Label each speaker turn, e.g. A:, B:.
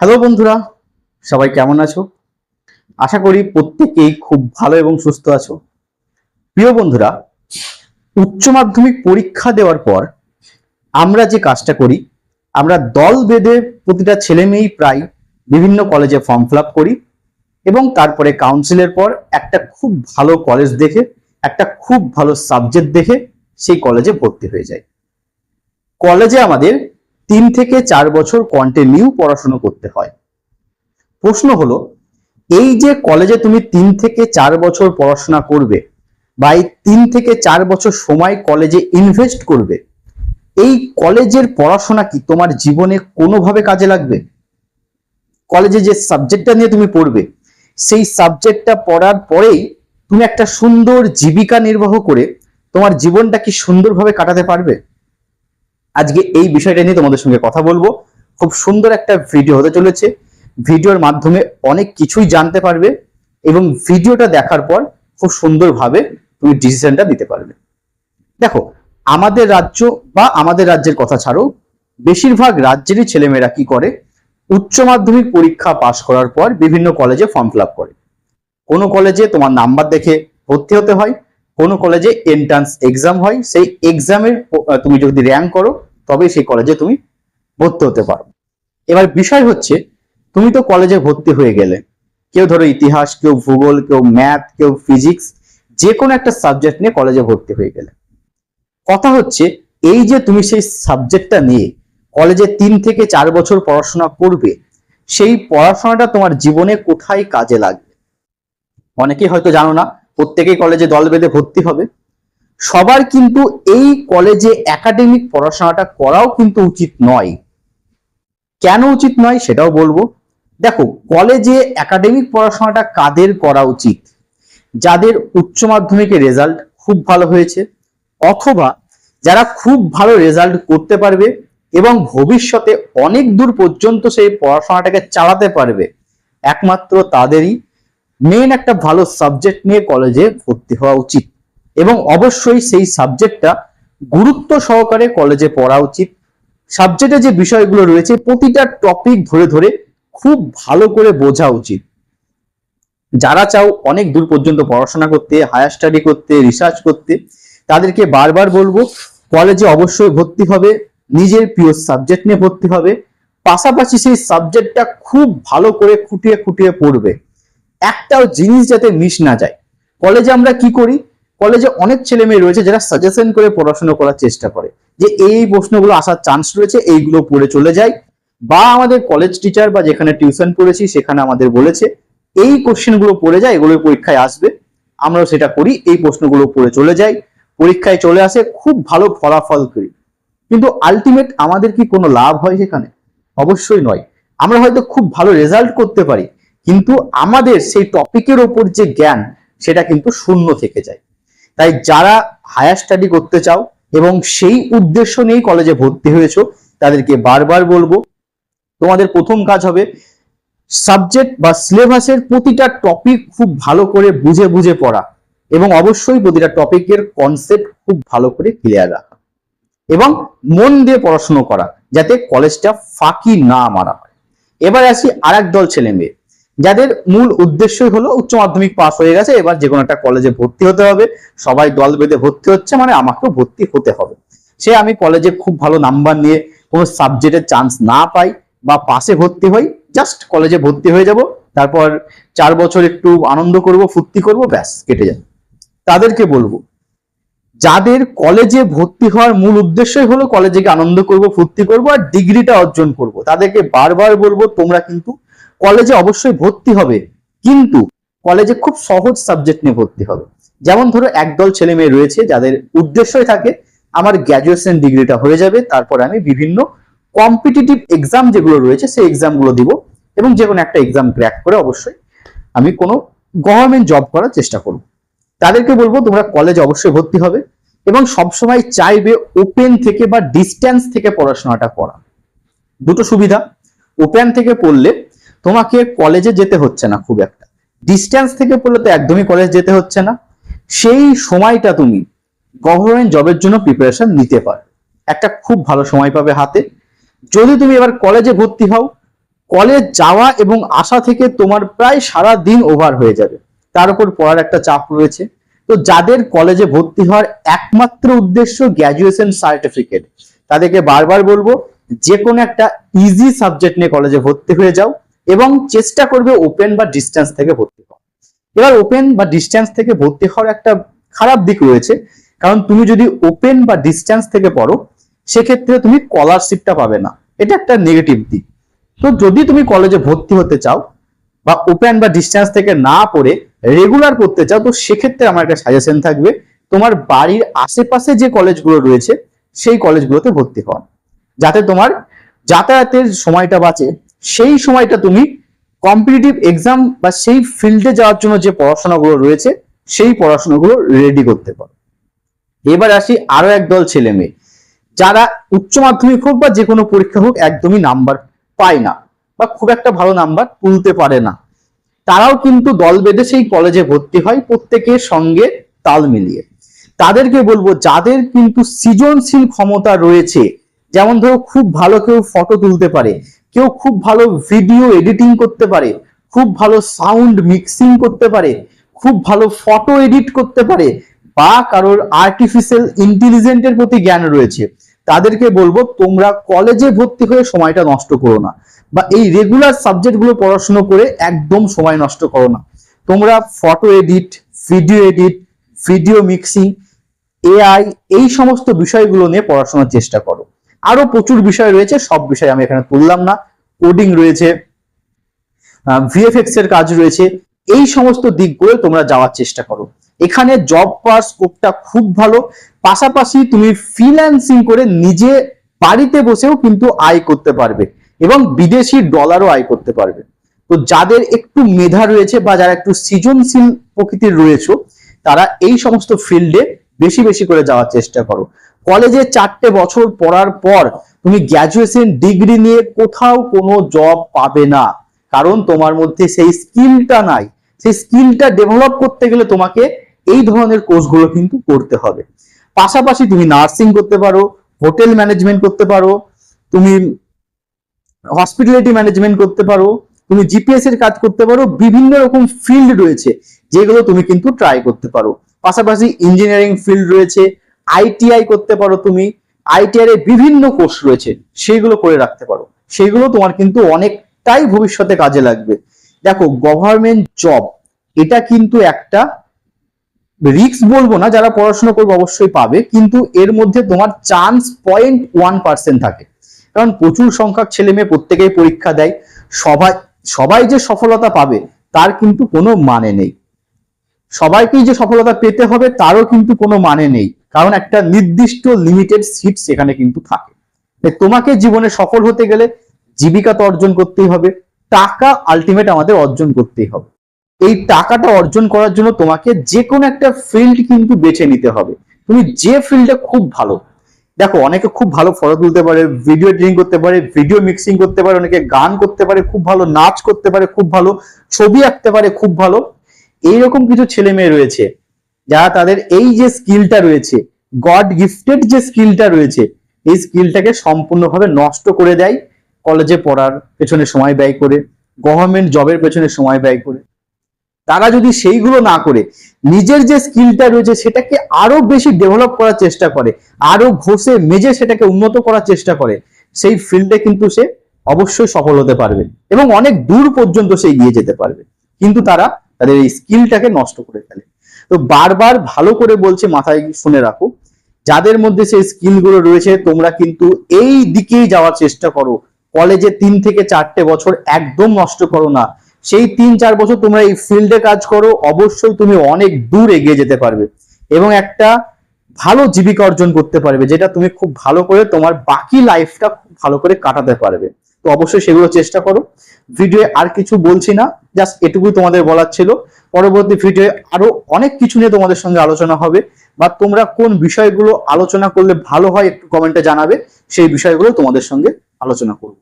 A: Hello বন্ধুরা, সবাই কেমন আছো? আশা করি প্রত্যেকেই খুব ভালো এবং সুস্থ আছো। প্রিয় বন্ধুরা, উচ্চ মাধ্যমিক পরীক্ষা দেওয়ার পর আমরা যে কাজটা করি, আমরা দল বেঁধে প্রতিটা ছেলে মেয়েই প্রায় বিভিন্ন কলেজে ফর্ম ফিল করি এবং তারপরে কাউন্সিলের পর একটা খুব ভালো কলেজ দেখে, একটা খুব ভালো সাবজেক্ট দেখে সেই কলেজে ভর্তি হয়ে যায় কলেজে আমাদের তিন থেকে চার বছর কন্টিনিউ পড়াশোনা করতে হয়। প্রশ্ন হলো, এই যে কলেজে তুমি তিন থেকে চার বছর পড়াশোনা করবে বা এই তিন থেকে চার বছর সময় কলেজে ইনভেস্ট করবে, এই কলেজের পড়াশোনা কি তোমার জীবনে কোনোভাবে কাজে লাগবে? কলেজে যে সাবজেক্টটা নিয়ে তুমি পড়বে, সেই সাবজেক্টটা পড়ার পরেই তুমি একটা সুন্দর জীবিকা নির্বাহ করে তোমার জীবনটা কি সুন্দরভাবে কাটাতে পারবে? আজকে এই বিষয়টা নিয়ে তোমাদের সঙ্গে কথা বলব। খুব সুন্দর একটা ভিডিও হতে চলেছে। ভিডিওর মাধ্যমে অনেক কিছুই জানতে পারবে এবং ভিডিওটা দেখার পর খুব সুন্দরভাবে তুমি ডিসিশনটা দিতে পারবে। দেখো, আমাদের রাজ্য বা আমাদের রাজ্যের কথা ছাড়ো, বেশিরভাগ রাজ্যেরই ছেলেমেয়েরা কি করে? উচ্চ মাধ্যমিক পরীক্ষা পাশ করার পর বিভিন্ন কলেজে ফর্ম ফিল করে। কোনো কলেজে তোমার নাম্বার দেখে ভর্তি হতে হয়, কোনো কলেজে এন্ট্রান্স এক্সাম হয়। সেই এক্সামের তুমি যদি র্যাঙ্ক করো তবেই সেই কলেজে তুমি ভর্তি হতে পারো এবার বিষয় হচ্ছে, তুমি তো কলেজে ভর্তি হয়ে গেলে। কেউ ধরো ইতিহাস, কেউ ভূগোল, কেউ ম্যাথ কেউ ফিজিক্স যে কোনো একটা সাবজেক্ট নিয়ে কলেজে ভর্তি হয়ে গেলে। কথা হচ্ছে, এই যে তুমি সেই সাবজেক্টটা নিয়ে কলেজে তিন থেকে চার বছর পড়াশোনা করবে, সেই পড়াশোনাটা তোমার জীবনে কোথায় কাজে লাগবে? অনেকেই হয়তো জানো না, প্রত্যেকেই কলেজে দল বেঁধে ভর্তি হবে। সবার কিন্তু এই কলেজে একাডেমিক পড়াশোনাটা করাও কিন্তু উচিত নয়। কেন উচিত নয় সেটাও বলব। দেখো কলেজে একাডেমিক পড়াশোনাটা কাদের করা উচিত? যাদের উচ্চ মাধ্যমিকের রেজাল্ট খুব ভালো হয়েছে, অথবা যারা খুব ভালো রেজাল্ট করতে পারবে এবং ভবিষ্যতে অনেক দূর পর্যন্ত সেই পড়াশোনাটাকে চালাতে পারবে, একমাত্র তাদেরই। মেন একটা ভালো সাবজেক্ট নিয়ে কলেজে ভর্তি হওয়া উচিত। এবং অবশ্যই সেই সাবজেক্টটা গুরুত্ব সহকারে কলেজে পড়া উচিত। সাবজেক্টে যে বিষয়গুলো রয়েছে, প্রতিটা টপিক ধরে ধরে খুব ভালো করে বোঝা উচিত। যারা চাও অনেক দূর পর্যন্ত পড়াশোনা করতে হায়ার স্টাডি করতে রিসার্চ করতে, তাদেরকে বারবার বলব কলেজে অবশ্যই ভর্তি হবে, নিজের প্রিয় সাবজেক্ট নিয়ে ভর্তি হবে। পাশাপাশি সেই সাবজেক্টটা খুব ভালো করে খুঁটিয়ে খুঁটিয়ে পড়বে। একটাও জিনিস যাতে মিস না যায়। কলেজে আমরা কি করি? কলেজে অনেক ছেলে মেয়ে রয়েছে যারা সাজেশন করে পড়াশোনা করার চেষ্টা করে যে এই প্রশ্নগুলো আসার চান্স রয়েছে, এইগুলো পড়ে চলে যায় বা আমাদের কলেজ টিচার বা যেখানে টিউশন পড়েছি, সেখানে আমাদের বলেছে, এই কোশ্চেনগুলো পড়ে যায় এগুলো পরীক্ষায় আসবে। আমরাও সেটা করি, এই প্রশ্নগুলো পড়ে চলে যাই। পরীক্ষায় চলে আসে, খুব ভালো ফলাফল করি। কিন্তু আলটিমেট আমাদের কি কোনো লাভ হয় সেখানে? অবশ্যই নয়। আমরা হয়তো খুব ভালো রেজাল্ট করতে পারি, কিন্তু আমাদের সেই টপিকের ওপর যে জ্ঞান, সেটা কিন্তু শূন্য থেকে যায়। তাই যারা হায়ার স্টাডি করতে চাও এবং সেই উদ্দেশ্য নিয়েই কলেজে ভর্তি হয়েছো, তাদেরকে বারবার বলব, তোমাদের প্রথম কাজ হবে সাবজেক্ট বা সিলেবাসের প্রতিটা টপিক খুব ভালো করে বুঝে বুঝে পড়া এবং অবশ্যই প্রতিটা টপিকের কনসেপ্ট খুব ভালো করে ক্লিয়ার রাখা এবং মন দিয়ে পড়াশুনো করা যাতে কলেজটা ফাঁকি না মারা হয়। এবার আসি আর দল ছেলে মেয়ে। যাদের মূল উদ্দেশ্যই হলো উচ্চ মাধ্যমিক পাস হয়ে গেছে, এবার যে কোনো একটা কলেজে ভর্তি হতে হবে। সবাই দল বেঁধে ভর্তি হচ্ছে মানে আমাকেও ভর্তি হতে হবে। সে আমি কলেজে খুব ভালো নাম্বার নিয়ে কোনো সাবজেক্টের চান্স না পাই বা পাশে ভর্তি হই জাস্ট কলেজে ভর্তি হয়ে যাব, তারপর চার বছর একটু আনন্দ করব, ফুর্তি করব, ব্যাস, কেটে যাবে। তাদেরকে বলব, যাদের কলেজে ভর্তি হওয়ার মূল উদ্দেশ্যই হলো কলেজে গিয়ে আনন্দ করব, ফুর্তি করব, আর ডিগ্রিটা অর্জন করব। তাদেরকে বারবার বলব, তোমরা কিন্তু কলেজে অবশ্যই ভর্তি হবে, কিন্তু কলেজে খুব সহজ সাবজেক্ট নিয়ে ভর্তি হবে। যেমন ধরো একদল ছেলে মেয়ে রয়েছে, যাদের উদ্দেশ্যই থাকে, আমার গ্র্যাজুয়েশন ডিগ্রিটা হয়ে যাবে, তারপরে আমি বিভিন্ন কম্পিটিটিভ এক্সাম যেগুলো রয়েছে, সেই এক্সামগুলো দিব এবং যে কোনো একটা এক্সাম ক্র্যাক করে অবশ্যই আমি কোনো গভর্নমেন্ট জব করার চেষ্টা করব। তাদেরকে বলব, তোমরা কলেজে অবশ্যই ভর্তি হবে এবং সবসময় চাইবে ওপেন থেকে বা ডিস্টেন্স থেকে পড়াশোনাটা করা। দুটো সুবিধা ওপেন থেকে পড়লে তোমাকে কলেজে যেতে হচ্ছে না খুব একটা। ডিস্টেন্স থেকে পড়লে তো একদমই কলেজ যেতে হচ্ছে না। সেই সময়টা তুমি গভর্নমেন্ট জবের জন্য প্রিপারেশন নিতে পারো একটা খুব ভালো সময় পাবে হাতে। যদি তুমি এবার কলেজে ভর্তি হও কলেজ যাওয়া এবং আসা থেকে তোমার প্রায় সারা দিন ওভার হয়ে যাবে। তার উপর পড়ার একটা চাপ রয়েছে। তো যাদের কলেজে ভর্তি হওয়ার একমাত্র উদ্দেশ্য গ্র্যাজুয়েশন সার্টিফিকেট তাদেরকে বারবার বলব যে কোনো একটা ইজি সাবজেক্ট নিয়ে কলেজে ভর্তি হয়ে যাও। এবং চেষ্টা করবে ওপেন বা ডিস্টেন্স থেকে ভর্তি হওয়া এবার ওপেন বা ডিস্টেন্স থেকে ভর্তি হওয়ার একটা খারাপ দিক রয়েছে, কারণ তুমি যদি ওপেন বা ডিস্টেন্স থেকে পড়ো, সেক্ষেত্রে তুমি স্কলারশিপটা পাবে না। এটা একটা নেগেটিভ দিক। তো যদি তুমি কলেজে ভর্তি হতে চাও বা ওপেন বা ডিস্টেন্স থেকে না পড়ে রেগুলার করতে চাও, তো সেক্ষেত্রে আমার একটা সাজেশন থাকবে, তোমার বাড়ির আশেপাশে যে কলেজগুলো রয়েছে, সেই কলেজগুলোতে ভর্তি হওয়া। যাতে তোমার যাতায়াতের সময়টা বাঁচে সেই সময়টা তুমি কম্পিটিটিভ এক্সাম বা সেই ফিল্ডে যাওয়ার জন্য যে পড়াশোনাগুলো রয়েছে, সেই পড়াশোনাগুলো রেডি করতে পারো। এবার আসি আরও একদল ছেলে মেয়ে। যারা উচ্চ মাধ্যমিক হোক বা যে কোনো পরীক্ষা হোক একদমই নাম্বার পায় না বা খুব একটা ভালো নাম্বার তুলতে পারে না। তারাও কিন্তু দল বেঁধে সেই কলেজে ভর্তি হয়, প্রত্যেকের সঙ্গে তাল মিলিয়ে। তাদেরকে বলব, যাদের কিন্তু সৃজনশীল ক্ষমতা রয়েছে, যেমন ধরো খুব ভালো কেউ ফটো তুলতে পারে কেউ খুব ভালো ভিডিও এডিটিং করতে পারে, খুব ভালো সাউন্ড মিক্সিং করতে পারে, খুব ভালো ফটো এডিট করতে পারে বা কারোর আর্টিফিশিয়াল ইন্টেলিজেন্টের প্রতি জ্ঞান রয়েছে। তাদেরকে বলব, তোমরা কলেজে ভর্তি হয়ে সময়টা নষ্ট করো না বা এই রেগুলার সাবজেক্টগুলো পড়াশোনা করে একদম সময় নষ্ট করো না। তোমরা photo edit video edit video mixing AI এই সমস্ত বিষয়গুলো নিয়ে পড়াশোনার চেষ্টা করো। আরও প্রচুর বিষয় রয়েছে, সব বিষয় আমি এখানে তুললাম না। কোডিং রয়েছে ভিএফএক্স এর কাজ রয়েছে, এই সমস্ত দিকগুলো তোমরা যাওয়ার চেষ্টা করো। এখানে জব পাওয়ার স্কোপটা খুব ভালো, পাশাপাশি তুমি ফ্রিল্যান্সিং করে নিজে বাড়িতে বসেও কিন্তু আয় করতে পারবে এবং বিদেশি ডলারও আয় করতে পারবে। তো যাদের একটু মেধা রয়েছে বা যারা একটু সৃজনশীল প্রকৃতির রয়েছে, তারা এই সমস্ত ফিল্ডে বেশি বেশি করে যাওয়ার চেষ্টা করো। কলেজে চারটে বছর পড়ার পর তুমি গ্র্যাজুয়েশন ডিগ্রি নিয়ে কোথাও কোনো জব পাবে না। কারণ তোমার মধ্যে সেই স্কিলটা নাই। সেই স্কিলটা ডেভেলপ করতে গেলে তোমাকে এই ধরনের কোর্সগুলো কিন্তু করতে হবে। পাশাপাশি তুমি নার্সিং করতে পারো হোটেল ম্যানেজমেন্ট করতে পারো, তুমি হসপিটালিটি ম্যানেজমেন্ট করতে পারো, তুমি জিপিএস এর কাজ করতে পারো, বিভিন্ন রকম ফিল্ড রয়েছে, যেগুলো তুমি কিন্তু ট্রাই করতে পারো। পাশাপাশি ইঞ্জিনিয়ারিং ফিল্ড রয়েছে আইটিআই করতে পারো তুমি আইটিআই এর বিভিন্ন কোর্স রয়েছে, সেইগুলো করে রাখতে পারো। সেইগুলো তোমার কিন্তু অনেকটাই ভবিষ্যতে কাজে লাগবে। দেখো গভর্নমেন্ট জব এটা কিন্তু একটা রিক্স বলব না, যারা পড়াশোনা করবে অবশ্যই পাবে, কিন্তু এর মধ্যে তোমার চান্স পয়েন্ট ওয়ান পার্সেন্ট থাকে। কারণ প্রচুর সংখ্যক ছেলে মেয়ে প্রত্যেকেই পরীক্ষা দেয়, সবাই সবাই যে সফলতা পাবে, তার কিন্তু কোনো মানে নেই। সবাইকেই যে সফলতা পেতে হবে, তারও কিন্তু কোনো মানে নেই। কারণ একটা নির্দিষ্ট লিমিটেড সিট সেখানে কিন্তু থাকে। তোমাকে জীবনে সফল হতে গেলে জীবিকা তো অর্জন করতেই হবে, টাকা আলটিমেট আমাদের অর্জন করতেই হবে। এই টাকাটা অর্জন করার জন্য তোমাকে যে কোনো একটা ফিল্ড কিন্তু বেছে নিতে হবে। তুমি যে ফিল্ডে খুব ভালো, দেখো অনেকে খুব ভালো ফটো তুলতে পারে ভিডিও এডিটিং করতে পারে ভিডিও মিক্সিং করতে পারে, অনেকে গান করতে পারে, খুব ভালো, নাচ করতে পারে, খুব ভালো, ছবি আঁকতে পারে, খুব ভালো। এইরকম কিছু ছেলে মেয়ে রয়েছে, যারা তাদের এই যে স্কিলটা রয়েছে গড গিফটেড যে স্কিলটা রয়েছে, এই স্কিলটাকে সম্পূর্ণভাবে নষ্ট করে দেয় কলেজে পড়ার পেছনে সময় ব্যয় করে গভর্নমেন্ট জবের পেছনে সময় ব্যয় করে। তারা যদি সেইগুলো না করে, নিজের যে স্কিলটা রয়েছে সেটাকে আরও বেশি ডেভেলপ করার চেষ্টা করে, আরও ঘষে মেজে সেটাকে উন্নত করার চেষ্টা করে, সেই ফিল্ডে কিন্তু সে অবশ্যই সফল হতে পারবে এবং অনেক দূর পর্যন্ত সে এগিয়ে যেতে পারবে। কিন্তু তারা তাদের এই স্কিলটাকে নষ্ট করে ফেলে। তো বারবার ভালো করে বলছে, মাথায় শুনে রাখো, যাদের মধ্যে সেই স্কিলগুলো রয়েছে, তোমরা কিন্তু এই দিকেই যাওয়ার চেষ্টা করো। কলেজে তিন থেকে চারটে বছর একদম নষ্ট করো না। সেই তিন চার বছর তোমরা এই ফিল্ডে কাজ করো, অবশ্যই তুমি অনেক দূর এগিয়ে যেতে পারবে এবং একটা ভালো জীবিকা অর্জন করতে পারবে, যেটা তুমি খুব ভালো করে তোমার বাকি লাইফটা খুব ভালো করে কাটাতে পারবে। তো অবশ্যই সেগুলো চেষ্টা করো। ভিডিও আর কিছু বলছি না জাস্ট এটুকুই তোমাদের বলার ছিল। পরবর্তী ভিডিও আরও অনেক কিছু নিয়ে তোমাদের সঙ্গে আলোচনা হবে। বা তোমরা কোন বিষয়গুলো আলোচনা করলে ভালো হয় একটু কমেন্টে জানাবে, সেই বিষয়গুলো তোমাদের সঙ্গে আলোচনা করব।